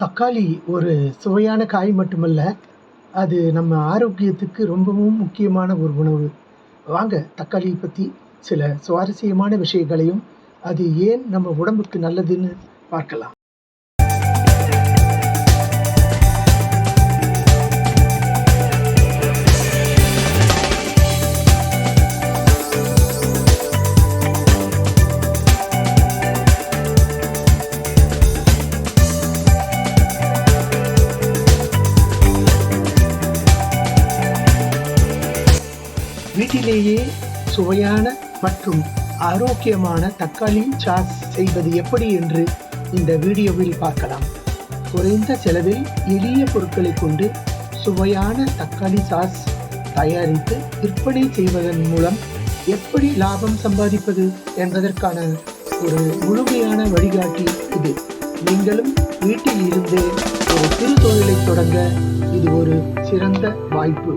தக்காளி ஒரு சுவையான காய் மட்டுமல்ல அது நம்ம ஆரோக்கியத்துக்கு ரொம்பவும் முக்கியமான ஒரு உணவு. வாங்க தக்காளியை பற்றி சில சுவாரஸ்யமான விஷயங்களையும் அது ஏன் நம்ம உடம்புக்கு நல்லதுன்னு பார்க்கலாம். வீட்டிலேயே சுவையான மற்றும் ஆரோக்கியமான தக்காளி சாஸ் செய்வது எப்படி என்று இந்த வீடியோவில் பார்க்கலாம். குறைந்த செலவில் எளிய பொருட்களை கொண்டு சுவையான தக்காளி சாஸ் தயாரித்து விற்பனை செய்வதன் மூலம் எப்படி லாபம் சம்பாதிப்பது என்பதற்கான ஒரு முழுமையான வழிகாட்டி இது. நீங்களும் வீட்டில் இருந்தே ஒரு சிறு தொழிலை தொடங்க இது ஒரு சிறந்த வாய்ப்பு.